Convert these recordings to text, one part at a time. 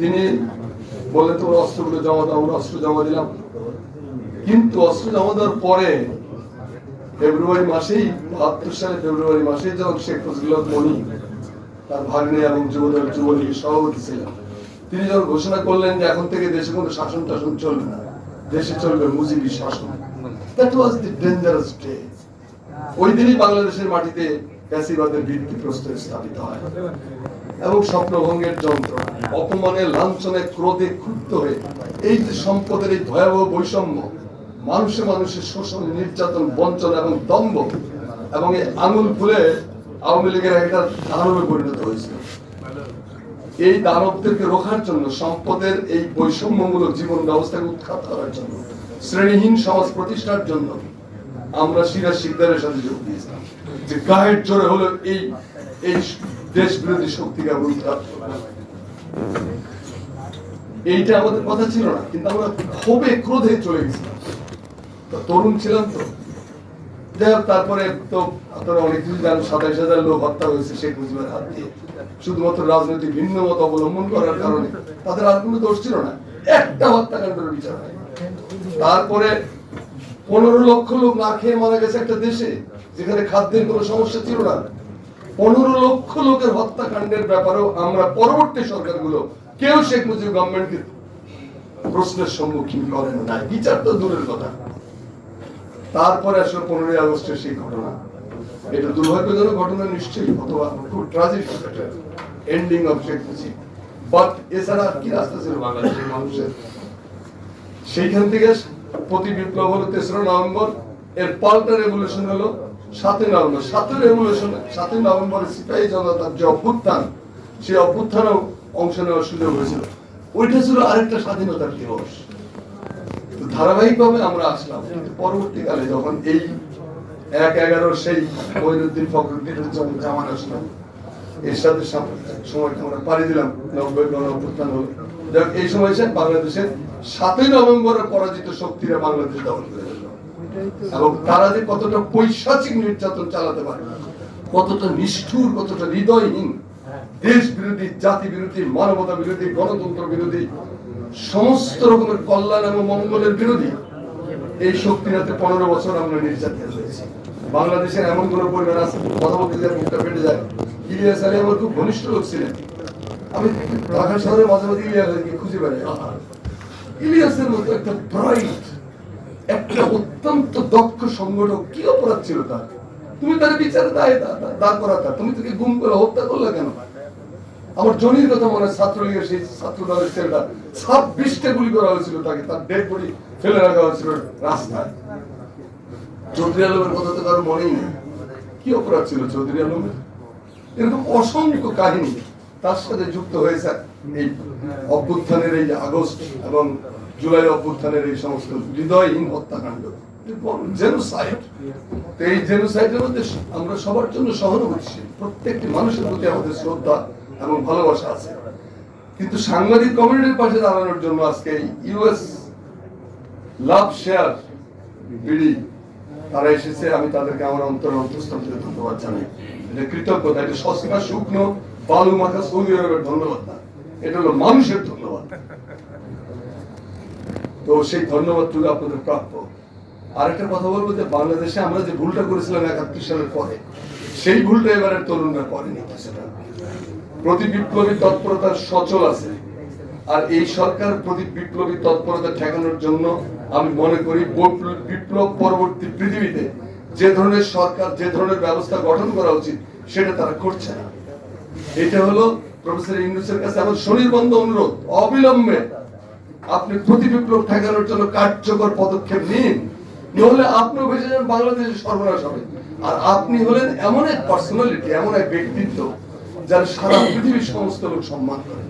তিনি বললেন তোমার অস্ত্রগুলো জমা দাও। আমরা অস্ত্র জমা দিলাম। কিন্তু অস্ত্র জমা দেওয়ার পরে ফেব্রুয়ারি মাসেই, বাহাত্তর সালে ফেব্রুয়ারি মাসেই যখন শেখ ফজলুল মনি, তার ভাগ্নে এবং যুবদল যুবলীগের সভাপতি ছিলেন, তিনি যখন ঘোষণা করলেন যে এখন থেকে দেশে কোনো শাসন টাসন চলবে না, দেশে চলবে মুজিবি শাসন that was the dangerous day ওই দিনই বাংলাদেশের মাটিতে ফ্যাসিবাদের ভিত্তি প্রস্তর স্থাপিত হয়। এবং স্বপ্নভঙ্গের যন্ত্র অপমানের লাঞ্ছনে ক্রোধে ক্ষুব্ধ হয়ে এই যে সম্পদের এই ভয়াবহ বৈষম্য মানুষে মানুষের শোষণ নির্যাতন বঞ্চনা এবং দম্ভ এবং এই আঙুল ফুলে আওয়ামী লীগের একটা দানবে পরিণত হয়েছিল এই দানবদেরকে রোখার জন্য সম্পদের এই বৈষম্যমূলক জীবন ব্যবস্থাকে উৎখাত করার জন্য শ্রেণীহীন সমাজ প্রতিষ্ঠার জন্য আমরা সিরাজ শিকদারের সাথে যোগ দিয়েছিলাম। যে গায়ের জোরে হলো এই এই দেশ বিরোধী শক্তিকে আমরা করব। এইটা আমাদের কথা ছিল না, কিন্তু আমরা ক্ষোভে, ক্রোধে চলে গেছিলাম। তরুণ ছিলাম তো। যাই হোক, তারপরে তো আপনারা অনেক কিছু জানেন সাতাইশ হাজার লোক হত্যা হয়েছে শেখ মুজিবের হাত দিয়ে। শুধুমাত্র রাজনৈতিক ভিন্ন মত অবলম্বন করার কারণে। তাদের আর কোনো দোষ ছিল না। একটা হত্যাকাণ্ডের বিচার হয়। তারপরে পনেরো লক্ষ লোক না খেয়ে মারা গেছে একটা দেশে, যেখানে খাদ্যের কোনো সমস্যা ছিল না। পনেরো লক্ষ লোকের হত্যাকাণ্ডের ব্যাপারেও আমরা পরবর্তী সরকারগুলো কেউ শেখ মুজিব গভর্নমেন্টকে প্রশ্নের সম্মুখীন করেন না বিচার তো দূরের কথা। তারপরে আসলে পনেরোই আগস্টের সেই ঘটনা। এটা দুর্ভাগ্যজনক ঘটনা নিশ্চয়ই, অথবা খুব tragic ending of Sheikh Mujib but এছাড়া কি রাস্তা ছিল বাংলাদেশের মানুষের? সেইখান থেকে প্রতি বিপ্লব হলো তেসরা নভেম্বর। এর পাল্টা রেভলিউশন হলো সাতই নভেম্বর, সাতই রেভলিউশন, সাতই নভেম্বর সিপাহী জনতার যে অভ্যুত্থান, সেই অভ্যুত্থানেও অংশ নেওয়ার সুযোগ হয়েছিল। ওইটা ছিল আরেকটা স্বাধীনতার দিবস। ধারাবাহিকভাবে আমরা আসলাম। কিন্তু পরবর্তীকালে যখন এই এক এগারোর সেই মহিনুদ্দিন ফখরুদ্দিনের যখন জামান আসলাম এর সাথে সাম- সময়টা আমরা পাড়ি দিলাম। নব্বই গণ অভ্যুত্থান হলো। এই সময় বাংলাদেশের সাতই নভেম্বরের পরাজিত শক্তিরা বাংলাদেশ দখল করে এবং তারা যে কতটা পৈশাচিক নির্যাতন চালাতে পারে, কতটা নিষ্ঠুর, কতটা হৃদয়হীন, দেশ বিরোধী, জাতি বিরোধী, মানবতা বিরোধী, গণতন্ত্র বিরোধী, সমস্ত রকমের কল্যাণ এবং মঙ্গলের বিরোধী, এই শক্তির হাতে পনেরো বছর আমরা নির্যাতিত হয়েছি। বাংলাদেশের এমন কোন পরিবার আছে, কথা বলতে যায় মুখটা ফেটে যায়। ইলিয়াস আলী আমার খুব ঘনিষ্ঠ লোক ছিলেন। আমি ঢাকা শহরে মাঝে মাঝে ইলিয়াস আলীকে খুঁজে বেড়াই। ইলিয়াসের মতো একটা ব্রাইট একটা অত্যন্ত দক্ষ সংগঠক, কি অপরাধ ছিল তার? তুমি তার বিচারে দায় দাঁড় করাতা, তুমি তাকে গুম করে হত্যা করলে কেন? আমার জনির কথা মনে হয় ছাত্রলীগের সেই ছাত্র দলের ছেলেটা ছাব্বিশটা গুলি করা হয়েছিল তাকে, তার ডেড বডি ফেলে রাখা হয়েছিল রাস্তায়। চৌধুরী আলমের কথা তো কারও মনেই নেই। কি অপরাধ ছিল চৌধুরী আলমের? এরকম অসংখ্য কাহিনী তার সাথে যুক্ত হয়েছে এই অভ্যুত্থানের এই আগস্ট এবং জুলাই অভ্যুত্থানের এই সমস্ত হৃদয়হীন হত্যাকাণ্ড। এই জেনোসাইডের মধ্যে আমরা সবার জন্য সহানুভূতিশীল। প্রত্যেকটি মানুষের প্রতি আমাদের শ্রদ্ধা এবং ভালোবাসা আছে। কিন্তু সাংবাদিক কমিউনিটির পাশে দাঁড়ানোর জন্য আজকে ইউএস লাভ শেয়ার বিডি, তারা এসেছে। আমি তাদেরকে আমার অন্তর অন্তঃস্থল থেকে ধন্যবাদ জানাই। এটা কৃতজ্ঞতা, এটা সস্তা, শুকনো, বালু মাথা সৌদি আরবের ধন্যবাদ না। এটা হলো মানুষের ধন্যবাদ। তো সেই ধন্যবাদটুকু আপনাদের প্রাপ্য। আরেকটা কথা বলব যে বাংলাদেশে আমরা যে ভুলটা করেছিলাম একাত্তর সালের পরে, সেই ভুলটা এবারের তরুণরা করেনি। প্রতি বিপ্লবী তৎপরতার সচল আছে। আর এই সরকার প্রতি বিপ্লবী তৎপরতা ঠেকানোর জন্য আমি মনে করি বিপ্লব পরবর্তী পৃথিবীতে যে ধরনের সরকার, যে ধরনের ব্যবস্থা গঠন করা উচিত, সেটা তারা করছে না। এটা হলো প্রফেসর ইংলিশের কাছে আমার শনির্বন্ধ অনুরোধ, অবিলম্বে আপনি প্রতি বিপ্লব ঠেকানোর জন্য কার্যকর পদক্ষেপ নিন। নহলে আপনিও বেঁচে যান বাংলাদেশের সর্বনাশ হবে। আর আপনি হলেন এমন এক পার্সোনালিটি এমন এক ব্যক্তিত্ব যার সারা পৃথিবীর সমস্ত লোক সম্মান করে।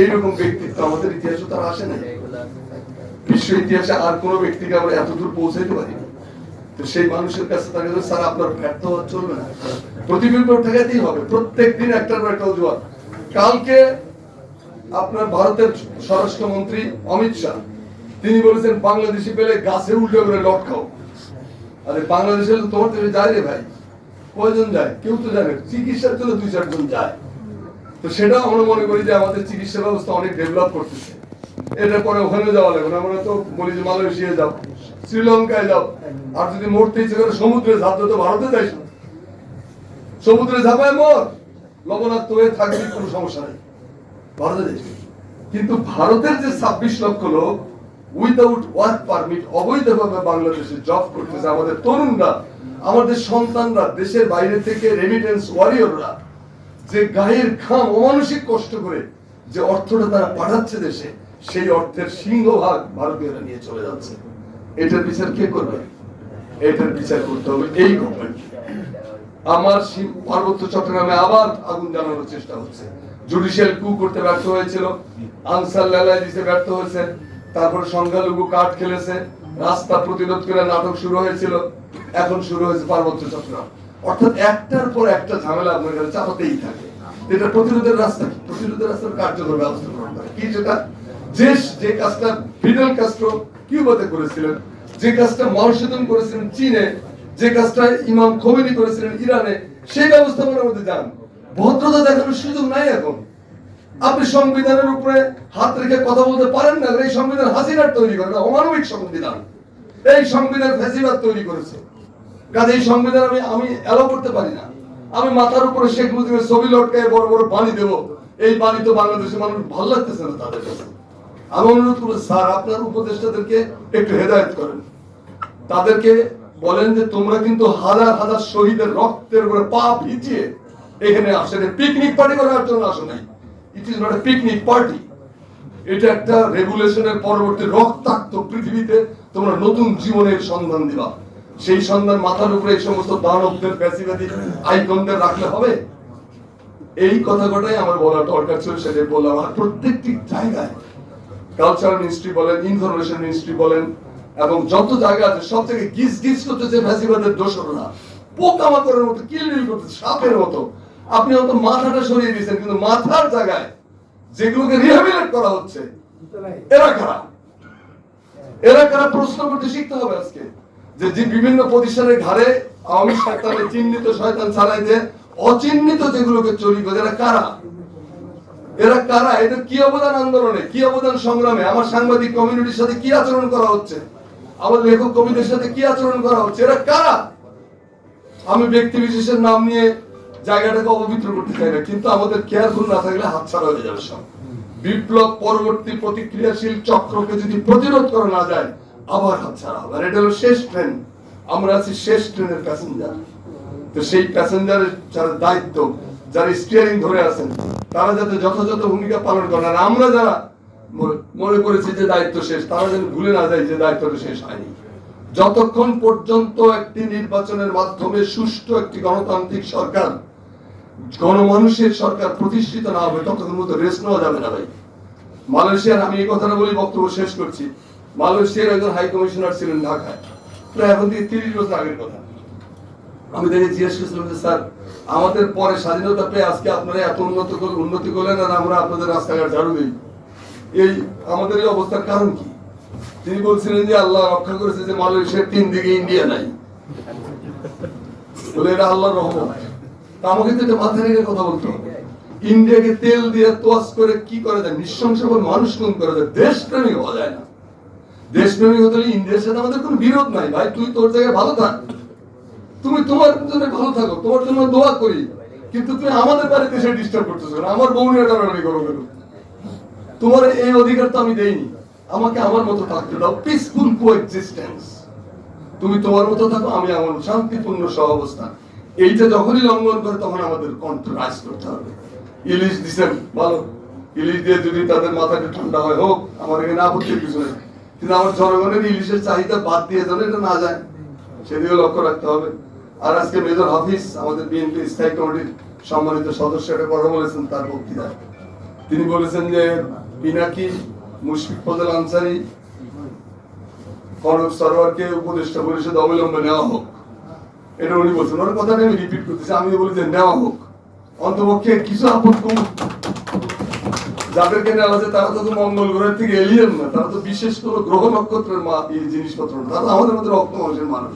এইরকম ব্যক্তিত্ব আমাদের ইতিহাসে তার আসে নাই। বিশ্ব ইতিহাসে আর কোনো ব্যক্তিকে আমরা এত দূর পৌঁছাইতে পারি তো সেই মানুষের কাছে তাকে স্যার, আপনার ব্যর্থ হওয়া চলবে না। প্রতিবিপ্লব ঠেকাতেই হবে। প্রত্যেক দিন একটার একটা অজুহাত। কালকে আপনার ভারতের স্বরাষ্ট্রমন্ত্রী অমিত শাহ। তিনি বলেছেন, বাংলাদেশি পেলে গাছে উল্টে করে লট খাও আরে বাংলাদেশে তো তোমার দেশে যায় রে ভাই। কয়জন যায়? কেউ তো জানে। চিকিৎসার জন্য দুই চারজন যায়। তো সেটা আমরা মনে করি যে আমাদের চিকিৎসা ব্যবস্থা অনেক ডেভেলপ করতেছে। এটার পরে ওখানে যাওয়া লাগবে না। আমরা তো বলি যে মালয়েশিয়া যাও, শ্রীলঙ্কায় যাও। আর যদি মরতে ইচ্ছে করে সমুদ্রে ঝাঁপতে তো ভারতে যাইস। না সমুদ্রে ঝাঁপায় মর। লবণাক্ত হয়ে থাকবি, কোনো সমস্যা নেই। কিন্তু ভারতের যে ছাব্বিশ লক্ষ লোক উইদাউট ওয়ার্ক পারমিট অবৈধভাবে বাংলাদেশে জব করতেছে, আমাদের তরুণরা, আমাদের সন্তানরা, দেশের বাইরে থেকে রেমিটেন্স ওয়ারিয়ররা যে গায়ের খাম অমানসিক কষ্ট করে যে অর্থটা তারা পাঠাচ্ছে দেশে, সেই অর্থের সিংহভাগ ভারতীয়রা নিয়ে চলে যাচ্ছে। এটার বিচার কে করবে? এটার বিচার করতে হবে এই গভর্নমেন্ট আমার পার্বত্য চট্টগ্রামে আবার আগুন জ্বালানোর চেষ্টা হচ্ছে। জুডিশিয়াল কু করতে ব্যর্থ হয়েছিল। আনসার লালাই দিতে ব্যর্থ হয়েছে তারপরে সংখ্যালঘু কাঠ খেলেছে। রাস্তা প্রতিরোধ করে নাটক শুরু হয়েছিল। এখন শুরু হয়েছে পার্বত্য চট্টগ্রাম অর্থাৎ একটার পর একটা ঝামেলা আপনার কাছে চাপাতেই থাকে। এটা প্রতিরোধের রাস্তা প্রতিরোধের রাস্তার কার্যকর ব্যবস্থা গ্রহণ কি যেটা? যে যে কাজটা ফিডেল কাস্ট্রো কিউবাতে করেছিলেন, যে কাজটা করেছিলেন চীনে, যে কাজটা ইমাম খোমেনি করেছিলেন ইরানে, সেই ব্যবস্থাপনার মধ্যে যান। ভদ্রতা দেখানোর সুযোগ নাই এখন। আপনি সংবিধানের উপরে হাত রেখে কথা বলতে পারেন না, এই সংবিধান হাসিনার তৈরি করে অমানবিক সংবিধান। এই সংবিধান ফ্যাসিবাদ তৈরি করেছে। কাজে এই সংবিধান আমি আমি এলাও করতে পারি না। আমি মাথার উপরে শেখ মুজিবের ছবি লটকায় বড় বড় পানি দেবো। এই পানি তো বাংলাদেশের মানুষ ভালো লাগতেছে না তাদের কাছে। আমি অনুরোধ করব, স্যার, আপনার উপদেষ্টাদেরকে একটু হেদায়ত করেন। তাদেরকে বলেন যে তোমরা কিন্তু হাজার হাজার শহীদের রক্তের উপরে পা ভিজিয়ে এখানে আসে পিকনিক পার্টি করার জন্য আসো নাই। It is not a picnic party এটা একটা রেগুলেশনের পরবর্তী রক্তাক্ত পৃথিবীতে তোমরা নতুন জীবনের সন্ধান দিবা। সেই সন্ধান মাথার উপরে এই সমস্ত দানবদের, ফ্যাসিবাদী আইকনদের রাখলে হবে? এই কথা কটাই আমার বলা দরকার ছিল, সেটাই বললাম। আর প্রত্যেকটি জায়গায় কালচারাল মিনিস্ট্রি বলেন ইনফরমেশন মিনিস্ট্রি বলেন, এবং যত জায়গা আছে সব থেকে গিজ গিজ করতেছে ফ্যাসিবাদের দোষররা পোকামাকড়ের মতো, কিলবিল করতেছে, সাপের মতো। আপনি হয়তো মাথাটা সরিয়ে দিয়েছেন, কিন্তু মাথার জায়গায় যেগুলোকে রিহ্যাবিলেট করা হচ্ছে, এরা কারা? এরা কারা? প্রশ্ন করতে শিখতে হবে আজকে যে যে বিভিন্ন প্রতিষ্ঠানের ঘাড়ে আওয়ামী শয়তানের চিহ্নিত শয়তান ছাড়াই যে অচিহ্নিত যেগুলোকে চুরি করে, এরা কারা? এরা কারা? এদের কি অবদান আন্দোলনে? কি অবদান সংগ্রামে? আমার সাংবাদিক কমিউনিটির সাথে কি আচরণ করা হচ্ছে? আমার লেখক কবিদের সাথে কি আচরণ করা হচ্ছে? এরা কারা? আমি ব্যক্তি বিশেষের নাম নিয়ে জায়গাটাকে অপবিত্র করতে চাই না, কিন্তু আমাদের কেয়ারফুল না থাকলে হাতছাড়া হয়ে যাবে সব। বিপ্লব পরবর্তী প্রতিক্রিয়াশীল চক্রকে যদি প্রতিরোধ করা না যায়, আবার হাতছাড়া হবে। আর এটা হলো শেষ ট্রেন। আমরা আছি শেষ ট্রেনের প্যাসেঞ্জার তো সেই প্যাসেঞ্জারের যারা দায়িত্ব, যারা স্টিয়ারিং ধরে আছেন, তারা যাতে যথাযথ ভূমিকা পালন করেন। আর আমরা যারা মনে করেছি যে দায়িত্ব শেষ, তারা যেন ভুলে না যায় যে দায়িত্বটা শেষ হয়নি। যতক্ষণ পর্যন্ত একটি নির্বাচনের মাধ্যমে সুষ্ঠু একটি গণতান্ত্রিক সরকার গণমানুষের সরকার প্রতিষ্ঠিত না হবে ততক্ষণ মতো রেস্ট নেওয়া যাবে না ভাই। মালয়েশিয়ার, আমি এই কথাটা বলি বক্তব্য শেষ করছি। মালয়েশিয়ার একজন হাই কমিশনার ছিলেন ঢাকায়। প্রায় এখন থেকে তিরিশ বছর আগের কথা। আমি দেখে জিজ্ঞেস করছিলাম যে, স্যার, আমাদের পরে স্বাধীনতা পেয়ে আজকে আপনারা এত উন্নত উন্নতি করলেন আর আমরা আপনাদের রাস্তাঘাট ঝাড়ু দিই? এই আমাদের এই অবস্থার কারণ কি? তিনি বলছিলেন যে, আল্লাহ রক্ষা করেছে যে, মালয়েশিয়ার তিন দিকে ইন্ডিয়া নাই। বলে, এটা আল্লাহর রহমত। তা তো রেখে কথা বলতে হবে। ইন্ডিয়াকে তেল দিয়ে করে কি যায়? মানুষ যায়। দেশপ্রেমিক হওয়া যায় না। দেশপ্রেমিক হতে ইন্ডিয়ার সাথে আমাদের কোনো বিরোধ নাই। ভাই, তুই তোর জায়গায় ভালো থাক। তুমি তোমার জন্য ভালো থাকো, তোমার জন্য দোয়া করি। কিন্তু তুমি আমাদের বাড়িতে ডিস্টার্ব করতেছো না আমার বউ নিয়ে টানাটানি করো তোমার এই অধিকার তো আমি দেইনি। আমাকে আমার মতো থাকতে দাও। পিসফুল কোএক্সিস্টেন্স তুমি তোমার মতো থাকো, আমি আমার শান্তিপূর্ণ সহাবস্থান। এইটা যখনই লঙ্ঘন করে, তখন আমাদের কন্ট্রাস্ট করতে হবে। ইলিশ দিছেন ভালো। ইলিশ দিয়ে যদি তাদের মাথাটা ঠান্ডা হয়, হোক, আমার এখানে আপত্তির কিছু নেই। কিন্তু আমার জনগণের ইলিশের চাহিদা বাদ দিয়ে যেন এটা না যায় সেদিকে লক্ষ্য রাখতে হবে। আর আজকে মেজর হাফিজ, আমাদের বিএনপি স্থায়ী কমিটির সম্মানিত সদস্য একটা কথা বলেছেন তার বক্তৃতায়। তিনি বলেছেন যে, পিনাকি, মুশফিক ফজল আনসারি কনক সরোয়ারকে উপদেষ্টা পরিষদ অবিলম্বে নেওয়া হোক। এটা উনি বলছেন। আমি রিপিট করতেছি। আমি নেওয়া হোক। অন্তপক্ষে কিছু আপদ কম যাদেরকে নেওয়া তারা তো মঙ্গল গ্রহের থেকে এলিয়েন না। তারা তো বিশেষ গ্রহ নক্ষত্রের মা এই জিনিসপত্র না। তারা আমাদের মধ্যে রক্ত মানুষের মানুষ।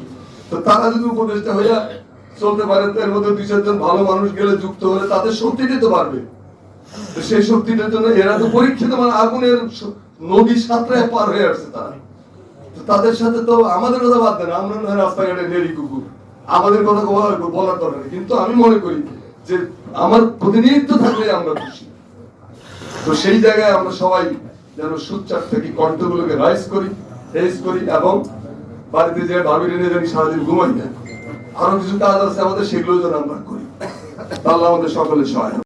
তো তারা যদি উপদেষ্টা হইয়া চলতে পারে এর মধ্যে দুই চারজন ভালো মানুষ গেলে যুক্ত হলে তাদের শক্তি দিতে পারবে। তো সেই শক্তিটার জন্য এরা তো পরীক্ষিত মানে আগুনের নদী সাঁতরায় পার হয়ে আসছে তারা। তাদের সাথে তো আমাদের কথা বাদ দেন। আমরা রাস্তাঘাটে নেড়ি কুকুর আমাদের কথা বলার দরকার। কিন্তু আমি মনে করি যে আমার প্রতিনিধিত্ব থাকলে আমরা খুশি তো সেই জায়গায় আমরা সবাই যেন সুচ্চার থেকে, কণ্ঠগুলোকে রাইজ করি রেজ করি এবং বাড়িতে যে ভাবি রেনে জানি সারাদিন ঘুমাই না আরও কিছু কাজ আছে আমাদের সেগুলো যেন আমরা করি তাহলে আমাদের সকলে সহায়।